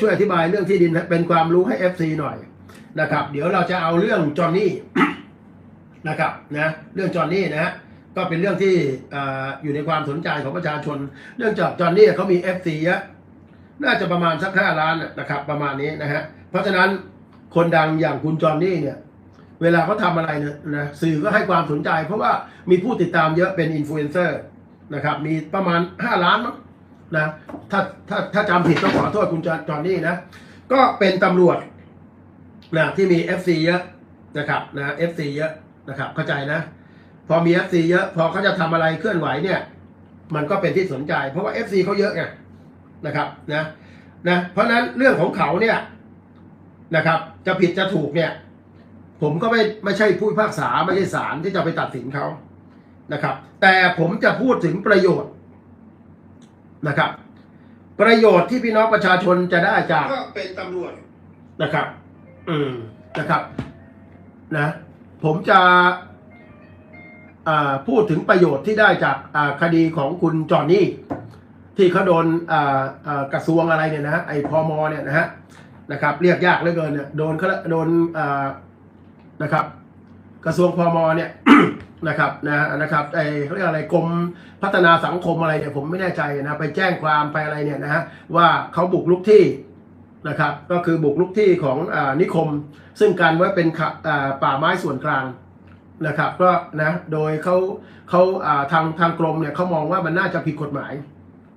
ช่วยอธิบายเรื่องที่ดินเป็นความรู้ให้ FC หน่อยนะครับ เดี๋ยวเราจะเอาเรื่องจอห์นนี่นะครับนะเรื่องจอห์นนี่นะฮะก็เป็นเรื่องที่ออยู่ในความสนใจของประชาชนเนื่องจากจอห์นนี่เขามี FC เยอะน่าจะประมาณสักห้าล้านนะครับ ประมาณนี้นะฮะเพราะฉะนั้นคนดังอย่างคุณจอห์นนี่เนี่ย เวลาเขาทำอะไรเนี่ยนะสื่อก็ให้ความสนใจ เพราะว่ามีผู้ติดตามเยอะเป็นอินฟลูเอนเซอร์นะครับมีประมาณห้าล้านมั้ง นะถ้าถ้าถ้าจำผิดต้องขอโทษคุณจอจอห์นนี่นะ ก็เป็นตำรวจนะที่มี FC เยอะนะครับนะ FC เยอะนะครับ เข้าใจนะ พอมี FC เยอะพอเขาจะทำอะไรเคลื่อนไหวเนี่ย มันก็เป็นที่สนใจ เพราะว่า FC เขาเยอะไงนะครับนะนะเพราะฉะนั้นเรื่องของเขาเนี่ยนะครับ จะผิดจะถูกเนี่ย ผมก็ไม่ไม่ใช่ผู้พิพากษาไม่ใช่ศาลที่จะไปตัดสินเขานะครับ แต่ผมจะพูดถึงประโยชน์ นะครับ ประโยชน์ที่พี่น้องประชาชนจะได้จากก็เป็นตำรวจนะครับ อืมนะครับนะผมจะอ่าพูดถึงประโยชน์ที่ได้จากอ่าคดีของคุณจอห์นนี่ที่เขาโดนอ่าอ่ากระทรวงอะไรเนี่ยนะฮะไอพมเนี่ยนะฮะนะครับ เรียกยากเหลือเกินเนี่ยโดนเขาโดนอ่านะครับ กระทรวงพมเนี่ย นะครับนะนะครับไอเขาเรียกอะไรกรมพัฒนาสังคมอะไรเนี่ยผมไม่แน่ใจนะไปแจ้งความไปอะไรเนี่ยนะฮะว่าเขาบุกลุกที่นะครับก็คือบุกลุกที่ของอนิคม ซึ่งการไว้เป็นป่าไม้ส่วนกลางนะครับก็นะโดยเขาเขาาทางทางกรมเนี่ยเขามองว่ามันน่าจะผิดกฎหมาย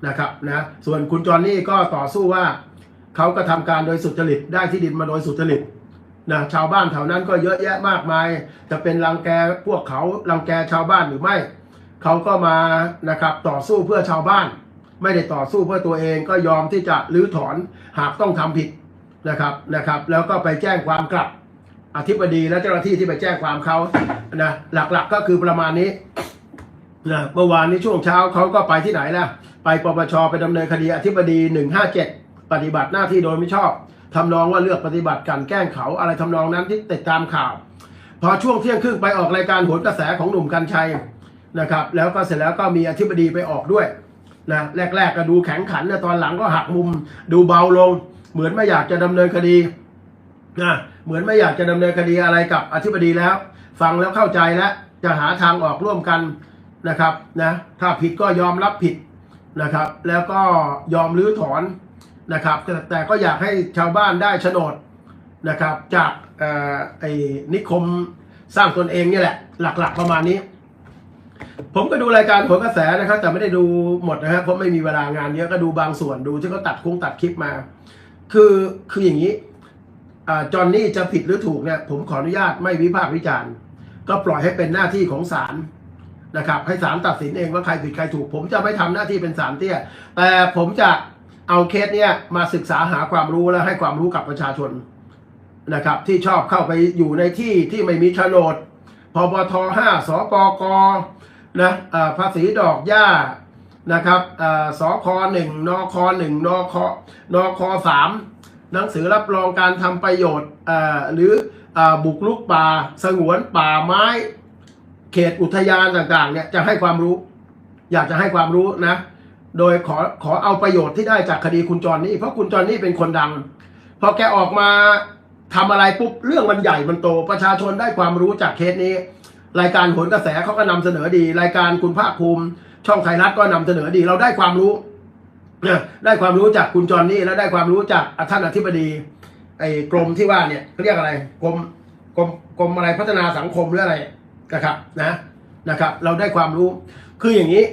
นะครับนะส่วนคุณจอห์นนี่ก็ต่อสู้ว่าเขาก็ทำการโดยสุจริตได้ที่ดินมาโดยสุจริต นะชาวบ้านแถวนั้นก็เยอะแยะมากมาย จะเป็นรังแกพวกเขารังแกชาวบ้านหรือไม่ เขาก็มานะครับต่อสู้เพื่อชาวบ้าน ไม่ได้ต่อสู้เพื่อตัวเองก็ยอมที่จะรื้อถอนหากต้องทำผิดนะครับนะครับ แล้วก็ไปแจ้งความกลับอธิบดีและเจ้าหน้าที่ที่ไปแจ้งความเขานะหลักๆก็คือประมาณนี้นะเมื่อวานนี้ช่วงเช้าเขาก็ไปที่ไหนล่ะ ไปปปชไปดำเนินคดีอธิบดี 157 ปฏิบัติหน้าที่โดยไม่ชอบ ทำนองว่าเลือกปฏิบัติการแกล้งเขาอะไรทำนองนั้นที่ติดตามข่าว พอช่วงเที่ยงครึ่งไปออกรายการโหนกระแสของหนุ่มกัญชัยนะครับแล้วก็เสร็จแล้วก็มีอธิบดีไปออกด้วยนะแรก ๆ ก็ดูแข็งขันนะตอนหลังก็หักมุมดูเบาลง เหมือนไม่อยากจะดำเนินคดีนะเหมือนไม่อยากจะดำเนินคดีอะไรกับอธิบดีแล้ว ฟังแล้วเข้าใจแล้วจะหาทางออกร่วมกันนะครับนะถ้าผิดก็ยอมรับผิดนะครับ แล้วก็ยอมรื้อถอน นะครับแต่แต่ก็อยากให้ชาวบ้านได้โฉนดนะครับจากอไอ้นิคมสร้างตนเองนี่แหละ หลักๆประมาณนี้ ผมก็ดูรายการโหนกระแสนะครับ แต่ไม่ได้ดูหมดนะฮะเพราะไม่มีเวลางานเยอะก็ดูบางส่วนดูที่เขาตัดคงตัดคลิปมา คือคืออย่างนี้จอห์นนี่จะผิดหรือถูกเนี่ยผมขออนุญาตไม่วิพากษ์วิจารณ์ ก็ปล่อยให้เป็นหน้าที่ของศาลนะครับ ให้ศาลตัดสินเองว่าใครผิดใครถูก ผมจะไม่ทำหน้าที่เป็นศาลเตี้ย แต่ผมจะ เอาเคสเนี่ยมาศึกษาหาความรู้และให้ความรู้กับประชาชนนะครับ ที่ชอบเข้าไปอยู่ในที่ที่ไม่มีโฉนดพบทห้าสปกนะภาษีดอกหญ้านะครับสคหนึ่งนคหนึ่งนคนคสามหนังสือรับรองการทำประโยชน์หรืออบุกรุกป่า สงวนป่าไม้ เขตอุทยานต่างๆเนี่ยจะให้ความรู้ อยากจะให้ความรู้นะ โดยขอขอเอาประโยชน์ที่ได้จากคดีคุณจรนี่เพราะคุณจรนี่เป็นคนดัง พอแกออกมาทำอะไรปุ๊บเรื่องมันใหญ่มันโต ประชาชนได้ความรู้จากเคสนี้ รายการโหนกระแสเขาก็นำเสนอดี รายการคุณภาคภูมิ ช่องไทยรัฐก็นำเสนอดี เราได้ความรู้ได้ความรู้จากคุณจรนี่แล้วได้ความรู้จากท่านอธิบดีไอ้กรมที่ว่าเนี่ยเขาเรียกอะไรกรมกรมกรมอะไรพัฒนาสังคมหรืออะไรนะครับนะนะครับ เราได้ความรู้คืออย่างนี้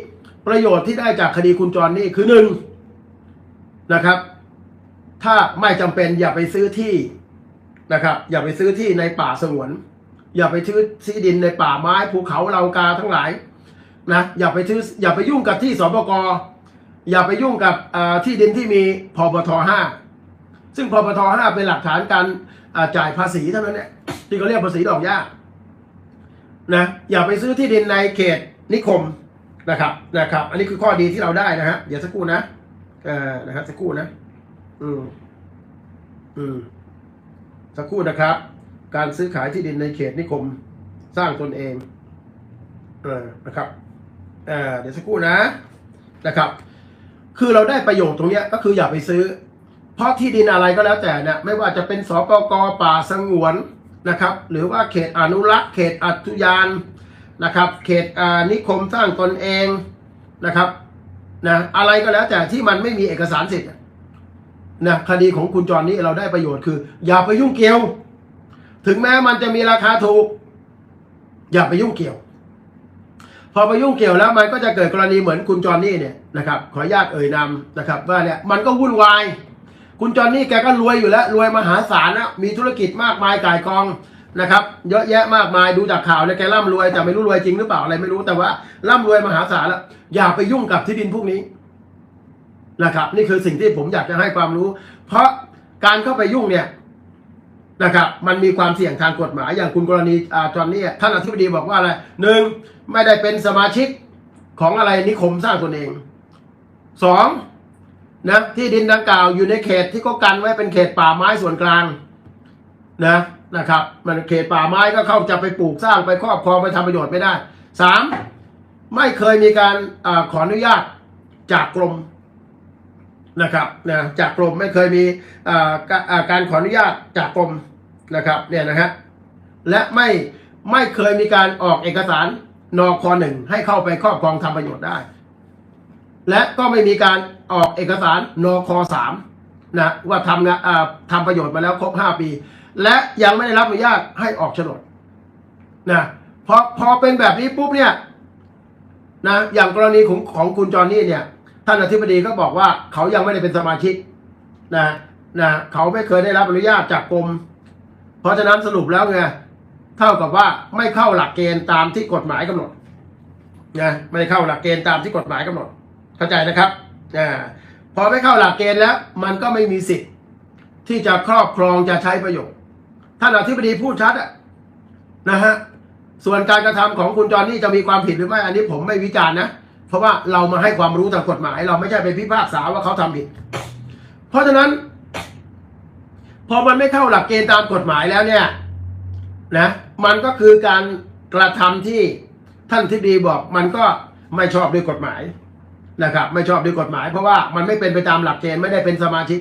ประโยชน์ที่ได้จากคดีคุณจรนี่คือหนึ่งนะครับ ถ้าไม่จำเป็นอย่าไปซื้อที่นะครับ อย่าไปซื้อที่ในป่าสงวน อย่าไปซื้อที่ดินในป่าไม้ภูเขาเลากาทั้งหลายนะอย่าไปซื้ออย่าไปยุ่งกับที่สปกอย่าไปยุ่งกับที่ดินที่มีพบทห้าซึ่งพบทห้าเป็นหลักฐานการจ่ายภาษีเท่านั้นเนี่ยที่เขาเรียกภาษีดอกหญ้านะอย่าไปซื้อที่ดินในเขตนิคม นะครับนะครับ อันนี้คือข้อดีที่เราได้นะฮะเดี๋ยวสักครู่นะเอ่อนะครับสักครู่นะ อืมอืมสักครู่นะครับ การซื้อขายที่ดินในเขตนิคมสร้างตนเองเออนะครับเออเดี๋ยวสักครู่นะนะครับ คือเราได้ประโยชน์ตรงเนี้ยก็คืออย่าไปซื้อ เพราะที่ดินอะไรก็แล้วแต่เนี่ยไม่ว่าจะเป็นสปกป่าสงวนนะครับ หรือว่าเขตอนุรักษ์ เขตอุทยาน นะครับ เขตนิคมสร้างตนเองนะครับนะอะไรก็แล้วแต่ที่มันไม่มีเอกสารสิทธิ์นะคดีของคุณจรนี้เราได้ประโยชน์คือ อย่าไปยุ่งเกี่ยว ถึงแม้มันจะมีราคาถูก อย่าไปยุ่งเกี่ยว พอไปยุ่งเกี่ยวแล้วมันก็จะเกิดกรณีเหมือนคุณจอนนี่เนี่ยนะครับ ขออนุญาตเอ่ยนามนะครับ ว่าเนี่ยมันก็วุ่นวาย คุณจอนนี่แกก็รวยอยู่แล้ว รวยมหาศาลนะมีธุรกิจมากมายกายกอง นะครับ เยอะแยะมากมายดูจากข่าวเนี่ยแกร่ำรวยแต่ไม่รู้รวยจริงหรือเปล่าอะไรไม่รู้แต่ว่าร่ำรวยมหาศาลแล้วอย่าไปยุ่งกับที่ดินพวกนี้นะครับ นี่คือสิ่งที่ผมอยากจะให้ความรู้ เพราะการเข้าไปยุ่งเนี่ยนะครับมันมีความเสี่ยงทางกฎหมายอย่างคุณกรณีอาจอนนี่ท่านอธิบดีบอกว่าอะไรหนึ่งไม่ได้เป็นสมาชิกของอะไรนิคมสร้างตนเองสองนะที่ดินดังกล่าวอยู่ในเขตที่เขากันไว้เป็นเขตป่าไม้ส่วนกลางนะ นะครับ มันเขตป่าไม้ก็เข้าจะไปปลูกสร้างไปครอบครองไปทำประโยชน์ไม่ได้สามไม่เคยมีการอขออนุญาตจากกรมนะครับนะจากกรมไม่เคยมีการขออนุญาตจากกรมนะครับเนี่ยนะฮะและไม่ไม่เคยมีการออกเอกสารนอคหนึ่งให้เข้าไปครอบครองทำประโยชน์ได้ และก็ไม่มีการออกเอกสารนอคสามนะว่าทำนอ่าทำประโยชน์มาแล้วครบห้าปี และยังไม่ได้รับอนุญาตให้ออกโฉนดนะพอพอเป็นแบบนี้ปุ๊บเนี่ยนะอย่างกรณีของของคุณจอห์นนี่เนี่ย ท่านอธิบดีก็บอกว่าเขายังไม่ได้เป็นสมาชิกนะนะเขาไม่เคยได้รับอนุญาตจากกรมเพราะฉะนั้นสรุปแล้วไงเท่ากับว่าไม่เข้าหลักเกณฑ์ตามที่กฎหมายกำหนดนะไม่เข้าหลักเกณฑ์ตามที่กฎหมายกำหนด เข้าใจนะครับอ่าพอไม่เข้าหลักเกณฑ์แล้ว มันก็ไม่มีสิทธิ์ที่จะครอบครองจะใช้ประโยชน์ ท่านอธิบดีพูดชัดอะนะฮะส่วนการกระทำของคุณจรนี่จะมีความผิดหรือไม่อันนี้ผมไม่วิจารณ์นะเพราะว่าเรามาให้ความรู้ทางกฎหมาย เราไม่ใช่ไปพิพากษาว่าเขาทำผิด เพราะฉะนั้น พอมันไม่เข้าหลักเกณฑ์ตามกฎหมายแล้วเนี่ย นะ มันก็คือการกระทำที่ท่านทิบดีบอก มันก็ไม่ชอบด้วยกฎหมายนะครับ ไม่ชอบด้วยกฎหมาย เพราะว่ามันไม่เป็นไปตามหลักเกณฑ์ไม่ได้เป็นสมาชิก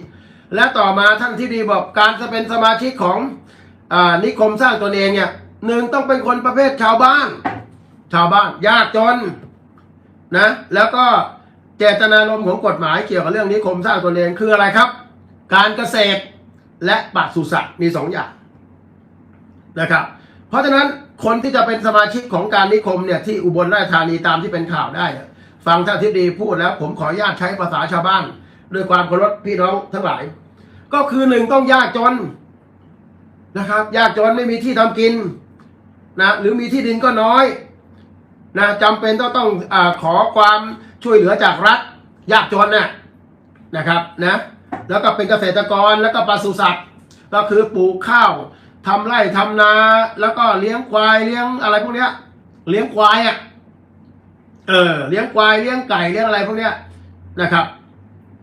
และต่อมาท่านที่ดีบอกการจะเป็นสมาชิกของ นิคมสร้างตนเองเนี่ยหนึ่งต้องเป็นคนประเภทชาวบ้าน ชาวบ้านยากจนนะแล้วก็เจตนารมณ์ของกฎหมายเกี่ยวกับเรื่องนิคมสร้างตนเองคืออะไรครับ การเกษตรและปศุสัตว์มีสองอย่างนะครับ เพราะฉะนั้นคนที่จะเป็นสมาชิกของการนิคมเนี่ยที่อุบลราชธานีตามที่เป็นข่าวได้ ฟังท่านทิดีพูดแล้วผมขออนุญาตใช้ภาษาชาวบ้าน ด้วยความเคารพพี่น้องทั้งหลาย ก็คือหนึ่งต้องยากจน นะครับ ยากจนไม่มีที่ทำกินนะหรือมีที่ดินก็น้อยนะจำเป็นต้องต้องอขอความช่วยเหลือจากรัฐ ยากจนน่ะนะครับนะแล้วก็เป็นเกษตรกรแล้วก็ปศุสัตว์ ก็คือปลูกข้าวทำไร่ทำนา แล้วก็เลี้ยงควายเลี้ยงอะไรพวกเนี้ย เลี้ยงควายอะเออเลี้ยงควายเลี้ยงไก่เลี้ยงอะไรพวกเนี้ยนะครับ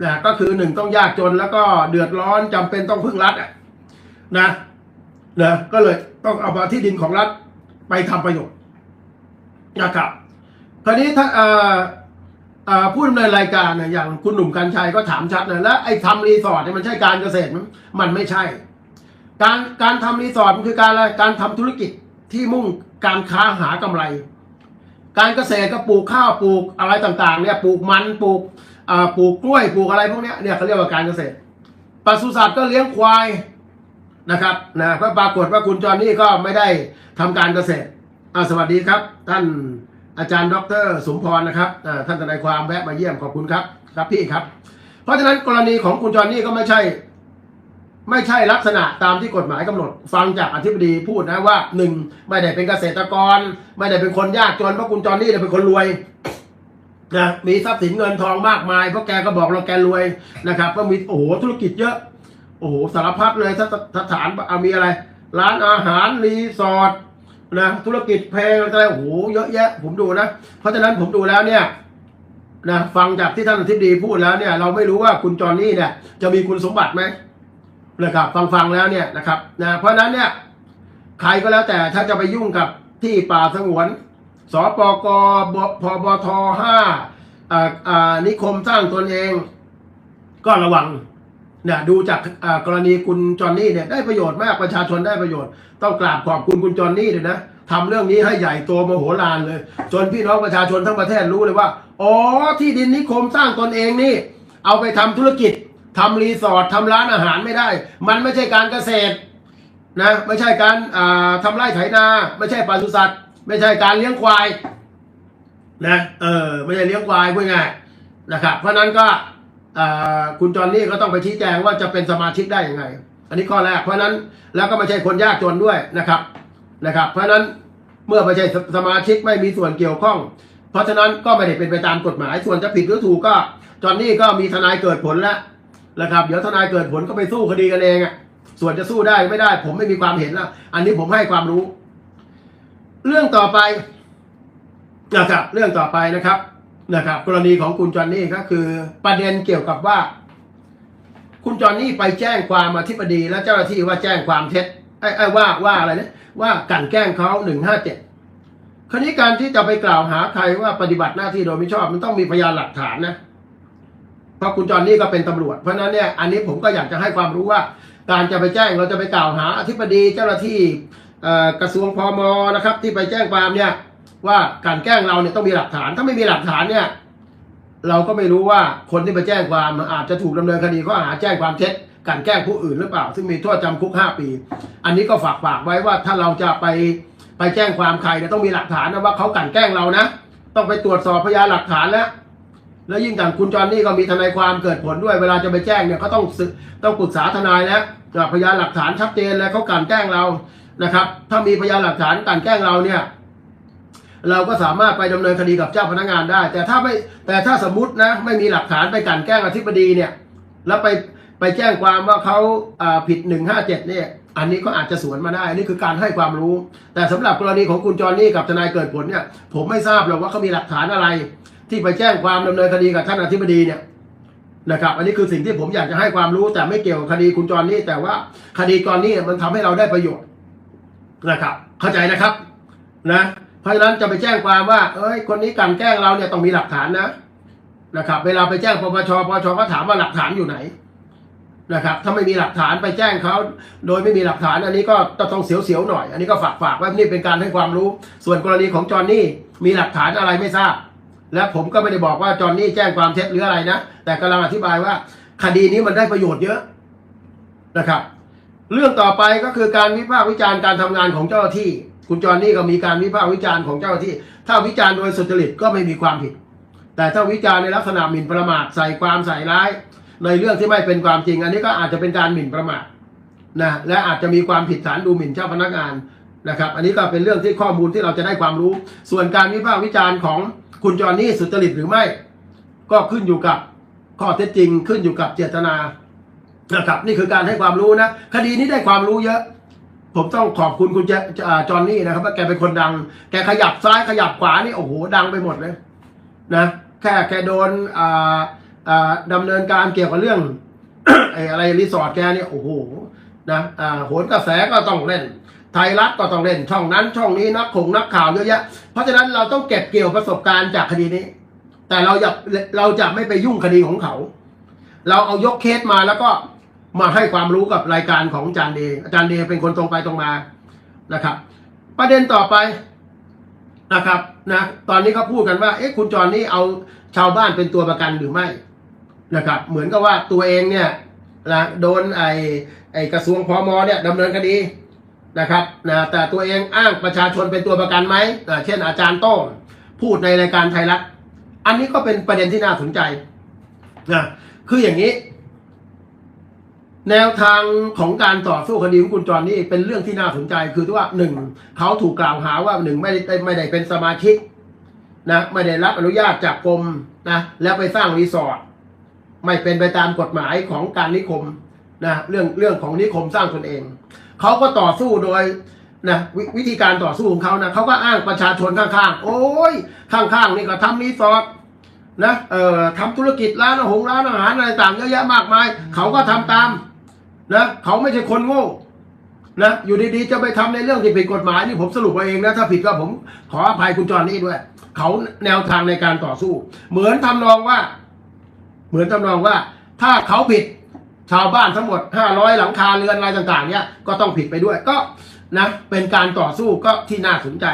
นะก็คือหนึ่งต้องยากจนแล้วก็เดือดร้อนจำเป็นต้องพึ่งรัฐอะนะ นะก็เลยต้องเอามาที่ดินของรัฐไปทำประโยชน์นะครับคราวนี้ถ้าอ่าผู้ดำเนินรายการนี่ยอย่างคุณหนุ่มกัญชัยก็ถามชัดนะแล้วไอ้ทำรีสอร์ทเนี่ยมันใช่การเกษตรมั้ยมันไม่ใช่ การการทำรีสอร์ทมันคือการอะไรการทำธุรกิจที่มุ่งการค้าหากำไร การเกษตรก็ปลูกข้าวปลูกอะไรต่างๆเนี่ยปลูกมันปลูกปลูกกล้วยปลูกอะไรพวกนี้เนี่ยเขาเรียกว่าการเกษตรปศุสัตว์ก็เลี้ยงควาย นะครับนะก็ปรากฏว่าคุณจอห์นนี่ก็ไม่ได้ทำการเกษตรอาสวัสดีครับ ท่านอาจารย์ดรสมพรนะครับท่านทนายความแวะมาเยี่ยมขอบคุณครับครับพี่ครับ เพราะฉะนั้นกรณีของคุณจอห์นนี่ก็ไม่ใช่ ไม่ใช่ลักษณะตามที่กฎหมายกำหนด ฟังจากอธิบดีพูดนะว่าหนึ่งไม่ได้เป็นเกษตรกร ไม่ได้เป็นคนยากจนเพราะคุณจอห์นนี่เนี่ยเป็นคนรวยนะมีทรัพย์สินเงินทองมากมายเพราะแกก็บอกเราแกรวยนะครับก็มีโอ้โหธุรกิจเยอะ โอ้โหสารพัดเลยสถานเอามีอะไร ร้านอาหารรีสอร์ทนะธุรกิจเพลงอะไรโอ้โหเยอะแยะ ผมดูนะ เพราะฉะนั้นผมดูแล้วเนี่ยนะฟังจากที่ท่านอธิบดีพูดแล้วเนี่ย เราไม่รู้ว่าคุณจอนนี่เนี่ยจะมีคุณสมบัติไหมนะครับฟังฟังแล้วเนี่ยนะครับนะเพราะฉะนั้นเนี่ยใครก็แล้วแต่ถ้าจะไปยุ่งกับที่ป่าสงวนสปกบพบทห้าอ่าอ่านิคมสร้างตนเอง ก็ระวัง เนี่ยดูจากกรณีคุณจอห์นนี่เนี่ยได้ประโยชน์มากประชาชนได้ประโยชน์ ต้องกราบขอบคุณคุณจอห์นนี่เลยนะทำเรื่องนี้ให้ใหญ่โตมโหฬารเลย จนพี่น้องประชาชนทั้งประเทศรู้เลยว่าอ๋อที่ดินนิคมสร้างตนเองนี่ เอาไปทำธุรกิจทำรีสอร์ททำร้านอาหารไม่ได้ มันไม่ใช่การเกษตรนะไม่ใช่การอ่าทำไร่ไถนา ไม่ใช่ปศุสัตว์ ไม่ใช่การเลี้ยงควายนะเออไม่ใช่เลี้ยงควายพูดง่ายนะครับเพราะฉะนั้นก็ คุณจอนนี่ก็ต้องไปชี้แจงว่าจะเป็นสมาชิกได้ยังไง อันนี้ข้อแรกเพราะนั้นแล้วก็ไม่ใช่คนยากจนด้วยนะครับนะครับ เพราะนั้นเมื่อไม่ใช่สมาชิกไม่มีส่วนเกี่ยวข้อง เพราะฉะนั้นก็ไม่ได้เป็นไปตามกฎหมายส่วนจะผิดหรือถูกก็จอนนี่ก็มีทนายเกิดผลแล้วนะครับ เดี๋ยวทนายเกิดผลก็ไปสู้คดีกันเองอะส่วนจะสู้ได้ไม่ได้ ผมไม่มีความเห็นแล้วอันนี้ผมให้ความรู้ เรื่องต่อไปนะครับเรื่องต่อไปนะครับ นะครับ กรณีของคุณจอนนี่ก็คือประเด็นเกี่ยวกับว่า คุณจอนนี่ไปแจ้งความอธิบดีและเจ้าหน้าที่ว่าแจ้งความเท็จไอ้ไอ้ว่าว่าอะไรนะว่ากันแกล้งเขาหนึ่งห้าเจ็ดคราวนี้การที่จะไปกล่าวหาใครว่าปฏิบัติหน้าที่โดยไม่ชอบมันต้องมีพยานหลักฐานนะเพราะคุณจอนนี่ก็เป็นตำรวจ เพราะฉะนั้นเนี่ยอันนี้ผมก็อยากจะให้ความรู้ว่า การจะไปแจ้งเราจะไปกล่าวหาอธิบดีเจ้าหน้าที่กระทรวงพมนะครับ ที่ไปแจ้งความเนี่ย ว่าการแกล้งเราเนี่ยต้องมีหลักฐาน ถ้าไม่มีหลักฐานเนี่ย เราก็ไม่รู้ว่าคนที่ไปแจ้งความอาจจะถูกดำเนินคดีข้อหาแจ้งความเท็จกลันแกล้งผู้อื่นหรือเปล่า ซึ่งมีโทษจำคุกห้าปี อันนี้ก็ฝากฝากไว้ว่าถ้าเราจะไปไปแจ้งความใครเนี่ยต้องมีหลักฐานนะว่าเขากลันแกล้งเรานะ ต้องไปตรวจสอบพยานหลักฐานแล้วแล้วยิ่งอย่างคุณจอนนี่ก็มีทนายความเกิดผลด้วย เวลาจะไปแจ้งเนี่ยเขาต้องต้องปรึกษาทนายแล้วพยานหลักฐานชัดเจนแล้วเขากลันแกล้งเรานะครับ ถ้ามีพยานหลักฐานกลันแกล้งเราเนี่ย เราก็สามารถไปดำเนินคดีกับเจ้าพนักงานได้ แต่ถ้าไม่แต่ถ้าสมมตินะไม่มีหลักฐานไปกลันแกล้งอธิบดีเนี่ยแล้วไปไปแจ้งความว่าเขาผิดหนึ่งห้าเจ็ดเนี่ยอันนี้ก็อาจจะสวนมาได้ อันนี่คือการให้ความรู้ แต่สำหรับกรณีของคุณจอนนี่กับทนายเกิดผลเนี่ย ผมไม่ทราบหรอกว่าเขามีหลักฐานอะไร ที่ไปแจ้งความดำเนินคดีกับท่านอธิบดีเนี่ยนะครับ อันนี้คือสิ่งที่ผมอยากจะให้ความรู้ แต่ไม่เกี่ยวกับคดีคุณจอนนี่แต่ว่าคดีจอนนี่มันทำให้เราได้ประโยชน์นะครับ เข้าใจนะครับนะ ราะฉะนั้นจะไปแจ้งความว่า เอ้ย คนนี้กลันแกล้งเราเนี่ยต้องมีหลักฐานนะนะครับ เวลาไปแจ้งปปชปปชก็ถามว่าหลักฐานอยู่ไหนนะครับ ถ้าไม่มีหลักฐานไปแจ้งเขาโดยไม่มีหลักฐานอันนี้ก็ต้องเสียวๆหน่อย อันนี้ก็ฝากฝากๆไว้นี่เป็นการให้ความรู้ ส่วนกรณีของจอนนี่มีหลักฐานอะไรไม่ทราบ และผมก็ไม่ได้บอกว่าจอนนี่แจ้งความเท็จหรืออะไรนะ แต่กำลังอธิบายว่า คดีนี้มันได้ประโยชน์เยอะนะครับ เรื่องต่อไปก็คือการวิพากษ์วิจารณ์การทำงานของเจ้าหน้าที่ คุณจอนนี่ก็มีการวิพากษ์วิจารณ์ของเจ้าที่ ถ้าวิจารณ์โดยสุจริตก็ไม่มีความผิด แต่ถ้าวิจารณ์ในลักษณะหมิ่นประมาทใส่ความใส่ร้าย ในเรื่องที่ไม่เป็นความจริง อันนี้ก็อาจจะเป็นการหมิ่นประมาทนะและอาจจะมีความผิดฐานดูหมิ่นเจ้าพนักงานนะครับอันนี้ก็เป็นเรื่องที่ข้อมูลที่เราจะได้ความรู้ ส่วนการวิพากษ์วิจารณ์ของคุณจอนนี่สุจริตหรือไม่ ก็ขึ้นอยู่กับข้อเท็จจริงขึ้นอยู่กับเจตนานะครับนี่คือการให้ความรู้นะ คดีนี้ได้ความรู้เยอะ ผมต้องขอบคุณคุณเจอ่าจอห์นนี่นะครับว่าแกเป็นคนดัง แกขยับซ้ายขยับขวานี่โอ้โหดังไปหมดเลยนะแค่แกโดนอ่าอ่าดำเนินการเกี่ยวกับเรื่องอะไรรีสอร์ทแกเนี่ยโอ้โหนะอ่าโหนกระแสก็ต้องเล่น ไทยรัฐก็ต้องเล่นช่องนั้น ช่องนี้นักขงนักข่าวเยอะแยะเพราะฉะนั้นเราต้องเก็บเกี่ยวประสบการณ์จากคดีนี้ แต่เราอย่าเราจะไม่ไปยุ่งคดีของเขา เราเอายกเคสมาแล้วก็ มาให้ความรู้กับรายการของอาจารย์เดอาจารย์เดเป็นคนตรงไปตรงมานะครับ ประเด็นต่อไปนะครับนะตอนนี้เขาพูดกันว่าเอ๊ะคุณจรนี่เอาชาวบ้านเป็นตัวประกันหรือไม่นะครับ เหมือนกับว่าตัวเองเนี่ยนะโดนไอไอกระทรวงพอมเนี่ยดำเนินคดีนะครับนะแต่ตัวเองอ้างประชาชนเป็นตัวประกันไหมอ่เช่นอาจารย์โต้งพูดในรายการไทยรัฐอันนี้ก็เป็นประเด็นที่น่าสนใจนะคืออย่างนี้ แนวทางของการต่อสู้คดีของคุณจรนี่เป็นเรื่องที่น่าสนใจคือที่ว่าหนึ่งเขาถูกกล่าวหาว่าหนึ่งไม่ได้ไม่ได้เป็นสมาชิกนะไม่ได้รับอนุญาตจากกรมนะแล้วไปสร้างรีสอร์ทไม่เป็นไปตามกฎหมายของการนิคมนะเรื่องเรื่องของนิคมสร้างตนเองเขาก็ต่อสู้โดยนะววิธีการต่อสู้ของเขานะเขาก็อ้างประชาชนข้างๆ โอ้ยข้างๆนี่ก็ทำรีสอร์ทนะเอ่อทำธุรกิจร้านอาหารร้านอาหารอะไรต่างเยอะแยะมากมาย เขาก็ทำตาม นะเขาไม่ใช่คนโง่นะอยู่ดีๆจะไปทำในเรื่องที่ผิดกฎหมายนี่ผมสรุปเอาเองนะถ้าผิดก็ผมขออภัยคุณจอนนี่ด้วย เขาแนวทางในการต่อสู้ เหมือนทำนองว่า เหมือนทำนองว่า ถ้าเขาผิดชาวบ้านทั้งหมด 500 หลังคาเรือนอะไรต่าง ๆ เนี่ยก็ต้องผิดไปด้วยก็นะเป็นการต่อสู้ก็ที่น่าสนใจ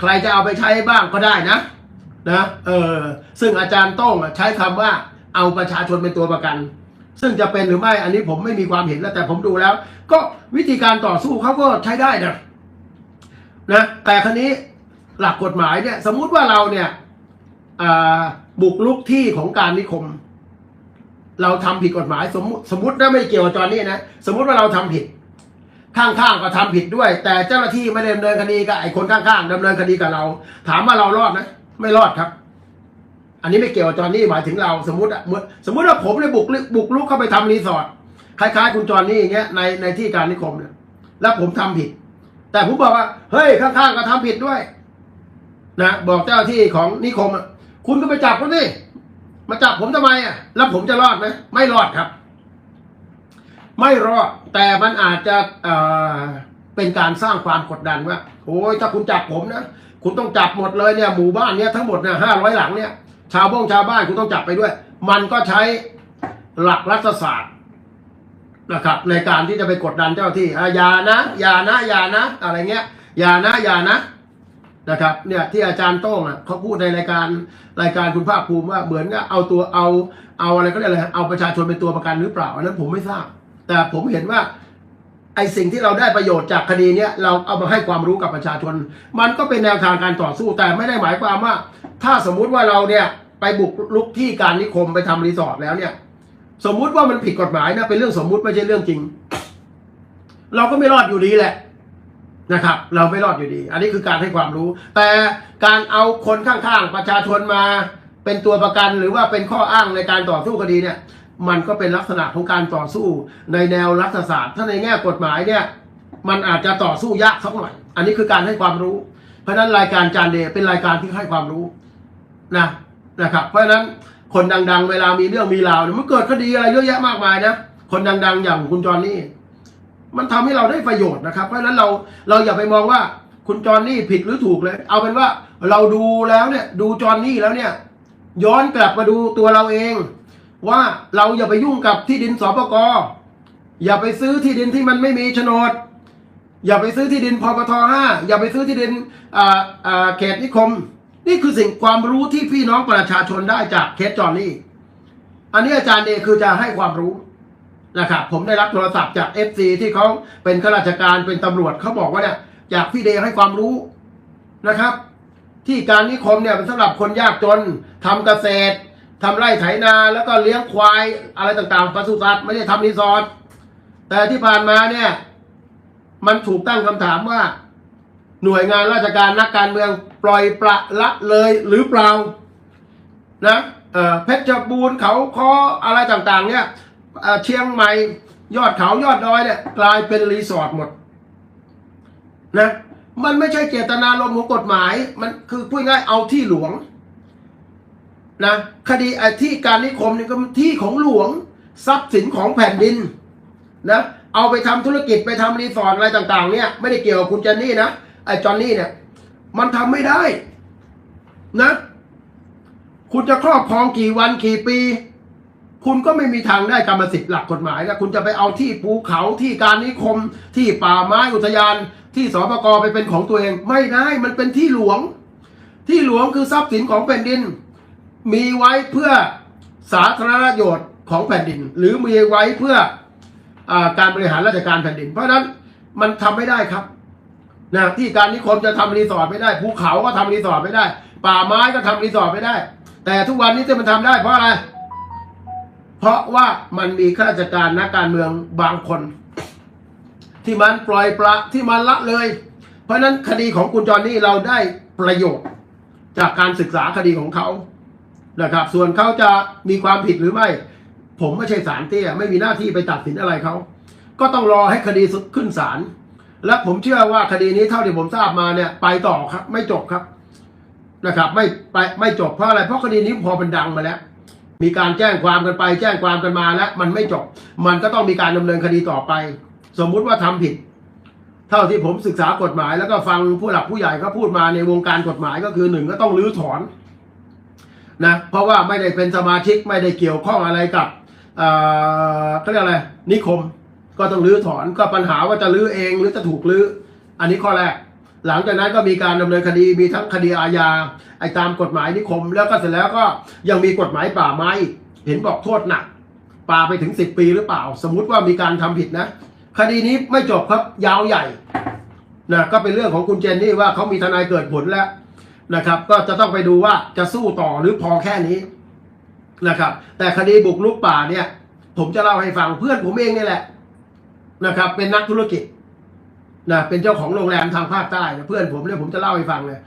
ใครจะเอาไปใช้บ้างก็ได้นะนะเออซึ่งอาจารย์โต้งอะใช้คำว่าเอาประชาชนเป็นตัวประกัน ซึ่งจะเป็นหรือไม่อันนี้ผมไม่มีความเห็นแล้วแต่ผมดูแล้ว ก็วิธีการต่อสู้เขาก็ใช้ได้นะนะแต่ครั้นี้หลักกฎหมายเนี่ย สมมุติว่าเราเนี่ยบุกลุกที่ของการนิคม เราทำผิดกฎหมาย สมมติสมมตินะไม่เกี่ยวกับจอนี้นะสมมติว่าเราทำผิด ข้างๆก็ทำผิดด้วย แต่เจ้าหน้าที่ไม่ดำเนินคดีกับไอ้คนข้างๆดำเนินคดีกับเรา ถามว่าเรารอดไหมไม่รอดครับ อันนี้ไม่เกี่ยวจอนี่หมายถึงเราสมมติอะสมมติว่าผมเนี่ยบุกลุกบุกลุกเข้าไปทำรีสอร์ทคล้ายๆ คุณจอนี่อย่างเงี้ยในในที่การนิคมเนี่ยแล้วผมทำผิด แต่ผมบอกว่า เฮ้ยข้างๆก็ทำผิดด้วย นะบอกเจ้าที่ของนิคมอะคุณก็ไปจับเขาสิมาจับผมทำไมอะ แล้วผมจะรอดไหมไม่รอดครับ ไม่รอด แต่มันอาจจะเอ่อเป็นการสร้างความกดดันว่าโอ้ยถ้าคุณจับผมนะคุณต้องจับหมดเลยเนี่ยหมู่บ้านเนี่ยทั้งหมดเนี่ยห้าร้อยหลังเนี่ย ชาวบ้องชาวบ้านคุณต้องจับไปด้วย มันก็ใช้หลักรัฐศาสตร์นะครับในการที่จะไปกดดันเจ้าที่อย่านะอย่านะอย่านะ อะไรเงี้ยอย่านะอย่านะนะครับเนี่ยที่อาจารย์โต้งอะเขาพูดในรายการรายการคุณภาคภูมิว่าเหมือนกับเอาตัวเอาเอาอะไรก็เรียกอะไรเอาประชาชนเป็นตัวประกันหรือเปล่าอันนั้นผมไม่ทราบ แต่ผมเห็นว่าไอสิ่งที่เราได้ประโยชน์จากคดีเนี้ยเราเอามาให้ความรู้กับประชาชน มันก็เป็นแนวทางการต่อสู้แต่ไม่ได้หมายความว่า ถ้าสมมุติว่าเราเนี่ยไปบุกลุกที่การนิคมไปทำรีสอร์ทแล้วเนี่ย สมมุติว่ามันผิดกฎหมายนะเป็นเรื่องสมมุติไม่ใช่เรื่องจริง เราก็ไม่รอดอยู่ดีแหละนะครับ เราไม่รอดอยู่ดี อันนี้คือการให้ความรู้ แต่การเอาคนข้างๆประชาชนมาเป็นตัวประกันหรือว่าเป็นข้ออ้างในการต่อสู้คดีเนี่ย มันก็เป็นลักษณะของการต่อสู้ในแนวรัฐศาสตร์ ถ้าในแง่กฎหมายเนี่ย มันอาจจะต่อสู้ยากสักหน่อย อันนี้คือการให้ความรู้ เพราะฉะนั้นรายการจานเดย์เป็นรายการที่ให้ความรู้ นะนะครับ เพราะฉะนั้นคนดัง ๆ เวลามีเรื่องมีราวเนี่ยมันเกิดคดีอะไรเยอะแยะมากมายนะคนดัง ๆ อย่างคุณจอห์นนี่ มันทำให้เราได้ประโยชน์นะครับ เพราะฉะนั้นเราเราอย่าไปมองว่าคุณจอห์นนี่ผิดหรือถูกเลย เอาเป็นว่าเราดูแล้วเนี่ย ดูจอห์นนี่แล้วเนี่ย ย้อนกลับมาดูตัวเราเอง ว่าเราอย่าไปยุ่งกับที่ดินสปกอย่าไปซื้อที่ดินที่มันไม่มีโฉนด อย่าไปซื้อที่ดินพปทห้าอย่าไปซื้อที่ดินเขตนิคม นี่คือสิ่งความรู้ที่พี่น้องประชาชนได้จากเคสจอห์นนี่ อันนี้อาจารย์เอคือจะให้ความรู้นะครับผมได้รับโทรศัพท์จาก FC ที่เขาเป็นข้าราชการเป็นตำรวจเขาบอกว่าเนี่ยอยากพี่เดให้ความรู้นะครับ ที่การนิคมเนี่ยเป็นสำหรับคนยากจนทำเกษตรทำไร่ไถนาแล้วก็เลี้ยงควายอะไรต่างๆปศุสัตว์ไม่ได้ทำรีสอร์ทแต่ที่ผ่านมาเนี่ย มันถูกตั้งคำถามว่า หน่วยงานราชการนักการเมืองปล่อยประละเลยหรือเปล่านะเเพชรบูรณ์เขาคออะไรต่างๆ เนี่ยเเชียงใหม่ยอดเขายอดดอยเนี่ยกลายเป็นรีสอร์ทหมดนะมันไม่ใช่เจตนารมณ์ของกฎหมาย มันคือพูดง่ายเอาที่หลวงนะคดีไอ้ที่การนิคมนี่ก็ที่ของหลวงทรัพย์สินของแผ่นดินนะเอาไปทำธุรกิจไปทำรีสอร์ทอะไรต่าง ๆ เนี่ยไม่ได้เกี่ยวกับคุณเจนนี่นะ ไอ้จอนนี่เนี่ย มันทำไม่ได้นะ คุณจะครอบครองกี่วันกี่ปี คุณก็ไม่มีทางได้กรรมสิทธิ์หลักกฎหมายนะคุณจะไปเอาที่ภูเขาที่การนิคม ที่ป่าไม้อุทยาน ที่สปกไปเป็นของตัวเองไม่ได้มันเป็นที่หลวง ที่หลวงคือทรัพย์สินของแผ่นดิน มีไว้เพื่อสาธารณประโยชน์ของแผ่นดิน หรือมีไว้เพื่ออการบริหารราชการแผ่นดิน เพราะฉะนั้นมันทำไม่ได้ครับ นะที่การนิคมจะทำรีสอร์ทไม่ได้ภูเขาก็ทำรีสอร์ทไม่ได้ ป่าไม้ก็ทำรีสอร์ทไม่ได้ แต่ทุกวันนี้ที่มันทำได้เพราะอะไร เพราะว่ามันมีข้าราชการนักการเมืองบางคน ที่มันปล่อยปละที่มันละเลย เพราะฉะนั้นคดีของคุณจอนนี่เราได้ประโยชน์ จากการศึกษาคดีของเขานะครับ ส่วนเขาจะมีความผิดหรือไม่ ผมไม่ใช่ศาลเตี้ย ไม่มีหน้าที่ไปตัดสินอะไรเขาก็ต้องรอให้คดีขึ้นศาล และผมเชื่อว่าคดีนี้เท่าที่ผมทราบมาเนี่ย ไปต่อครับ ไม่จบครับนะครับ ไม่ไปไม่จบเพราะอะไรเพราะคดีนี้พอมันดังมาแล้ว มีการแจ้งความกันไป แจ้งความกันมาแล้ว มันไม่จบ มันก็ต้องมีการดำเนินคดีต่อไป สมมุติว่าทำผิด เท่าที่ผมศึกษากฎหมาย แล้วก็ฟังผู้หลักผู้ใหญ่เขาพูดมาในวงการกฎหมายก็คือหนึ่งก็ต้องรื้อถอนนะเพราะว่าไม่ได้เป็นสมาชิกไม่ได้เกี่ยวข้องอะไรกับเอ่อเขาเรียกอะไรนิคม ก็ต้องรื้อถอนก็ปัญหาว่าจะรื้อเองหรือจะถูกรื้อ อันนี้ข้อแรก หลังจากนั้นก็มีการดำเนินคดีมีทั้งคดีอาญาไอ้ตามกฎหมายนิคม แล้วก็เสร็จแล้วก็ยังมีกฎหมายป่าไม้เห็นบอกโทษหนักป่าไปถึงสิบปีหรือเปล่า สมมุติว่ามีการทำผิดนะ คดีนี้ไม่จบครับยาวใหญ่นะก็เป็นเรื่องของคุณเจนนี่ว่าเขามีทนายเกิดผลแล้วนะครับ ก็จะต้องไปดูว่าจะสู้ต่อหรือพอแค่นี้นะครับ แต่คดีบุกรุกป่าเนี่ย ผมจะเล่าให้ฟังเพื่อนผมเองนี่แหละ นะครับ เป็นนักธุรกิจนะเป็นเจ้าของโรงแรมทางภาคใต้นะเพื่อนผมเนี่ยผมจะเล่าให้ฟังเลย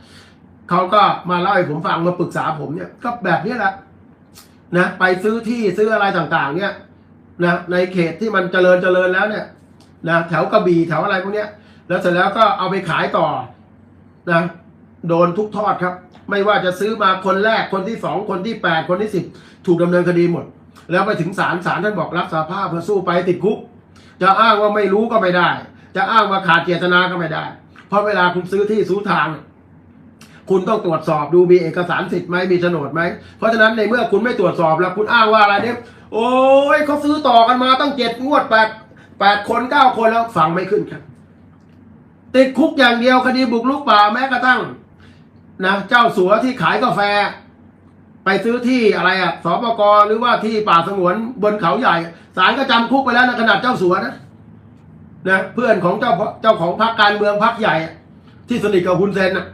เขาก็มาเล่าให้ผมฟังมาปรึกษาผมเนี่ย ก็แบบนี้แหละนะไปซื้อที่ซื้ออะไรต่างๆ เนี่ยนะในเขตที่มันเจริญเจริญแล้วเนี่ยนะแถวกระบี่แถวอะไรพวกเนี้ย แล้วเสร็จแล้วก็เอาไปขายต่อนะโดนทุกทอดครับ ไม่ว่าจะซื้อมาคนแรกคนที่สองคนที่แปดคนที่สิบถูกดำเนินคดีหมด แล้วไปถึงศาลศาลท่านบอกรับสาภาพเพื่อสู้ไปติดคุก จะอ้างว่าไม่รู้ก็ไม่ได้ จะอ้างว่าขาดเจตนาก็ไม่ได้ เพราะเวลาคุณซื้อที่ซื้อทาง คุณต้องตรวจสอบดูมีเอกสารสิทธิ์ไหมมีโฉนดไหมเพราะฉะนั้นในเมื่อคุณไม่ตรวจสอบแล้วคุณอ้างว่าอะไรเนี่ยโอ้ยเขาซื้อต่อกันมาตั้งเจ็ดงวดแปดแปดคนเก้าคนแล้วฟังไม่ขึ้นครับติดคุกอย่างเดียวคดีบุกรุกป่าแม้กระทั่งนะเจ้าสัวที่ขายกาแฟ ไปซื้อที่อะไรอะสปกหรือว่าที่ป่าสงวนบนเขาใหญ่ศาลก็จำคุกไปแล้วนะขนาดเจ้าสัวนะนะเพื่อนของเจ้าเจ้าของพรรคการเมืองพรรคใหญ่ ที่สนิทกับคุณเซนนะ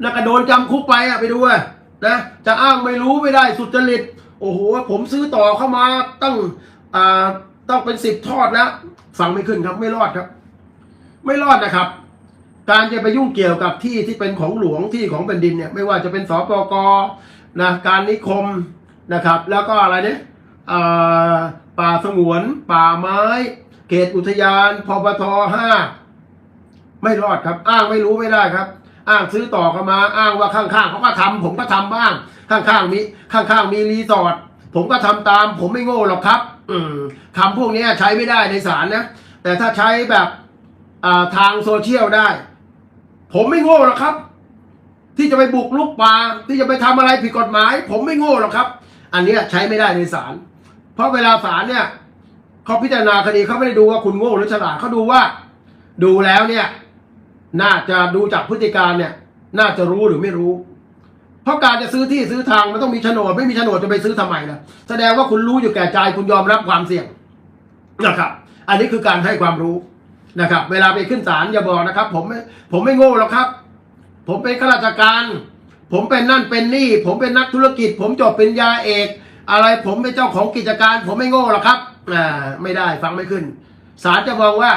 แล้วก็โดนจำคุกไปอะไปดูอะนะจะอ้างไม่รู้ไม่ได้สุดจริต โอ้โหผมซื้อต่อเข้ามาตั้งอ่าต้องเป็นสิบทอดแล้วฟังไม่ขึ้นครับไม่รอดครับ ไม่รอดนะครับ การจะไปยุ่งเกี่ยวกับที่ที่เป็นของหลวงที่ของแผ่นดินเนี่ย ไม่ว่าจะเป็นสปก นะการนิคมนะครับ แล้วก็อะไรเนี่ยป่าสงวน ป่าไม้ เขตอุทยานพปทห้าไม่รอดครับ อ้างไม่รู้ไม่ได้ครับ อ้างซื้อต่อกันมา อ้างว่าข้างๆเขาก็ทำผมก็ทำบ้าง ข้างๆมีข้างๆมีรีสอร์ทผมก็ทำตาม ผมไม่โง่หรอกครับ อืมคำพวกนี้ใช้ไม่ได้ในศาลนะ แต่ถ้าใช้แบบทางโซเชียลได้ ผมไม่โง่หรอกครับ ที่จะไปบุกลุกป่าที่จะไปทำอะไรผิดกฎหมาย ผมไม่โง่หรอกครับ อันนี้ใช้ไม่ได้ในศาลเพราะเวลาศาลเนี่ยเขาพิจารณาคดีเขาไม่ได้ดูว่าคุณโง่หรือฉลาดเขาดูว่า ดูแล้วเนี่ย น่าจะดูจากพฤติการเนี่ย น่าจะรู้หรือไม่รู้ เพราะการจะซื้อที่ซื้อทางมันต้องมีโฉนดไม่มีโฉนดจะไปซื้อทำไมล่ะแสดงว่าคุณรู้อยู่แก่ใจคุณยอมรับความเสี่ยงนะครับ อันนี้คือการให้ความรู้นะครับ เวลาไปขึ้นศาลอย่าบอกนะครับ ผมไม่ผมไม่โง่หรอกครับ ผมเป็นข้าราชการ ผมเป็นนั่นเป็นนี่ ผมเป็นนักธุรกิจ ผมจบเป็นยาเอก อะไรผมเป็นเจ้าของกิจการ ผมไม่โง่หรอกครับอ่าไม่ได้ฟังไม่ขึ้นศาลจะมองว่า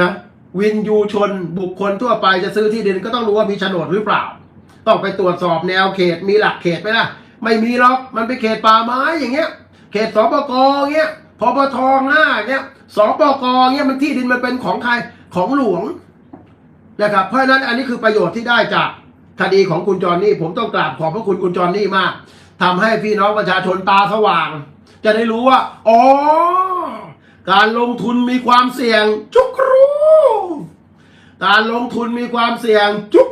นะวินยูชนบุคคลทั่วไปจะซื้อที่ดินก็ต้องรู้ว่ามีโฉนดหรือเปล่า ต้องไปตรวจสอบแนวเขตมีหลักเขตไหมล่ะ ไม่มีหรอกมันเป็นเขตป่าไม้อย่างเงี้ย เขตสปกเงี้ยพปทห้าเงี้ยสปกเงี้ยมันที่ดินมันเป็นของใครของหลวง นะครับเพราะฉะนั้นอันนี้คือประโยชน์ที่ได้จากคดีของคุณจอนนี่ผมต้องกราบขอบพระคุณคุณจอนนี่มากทำให้พี่น้องประชาชนตาสว่าง จะได้รู้ว่าอ๋อการลงทุนมีความเสี่ยงจุกรู้ การลงทุนมีความเสี่ยงจุ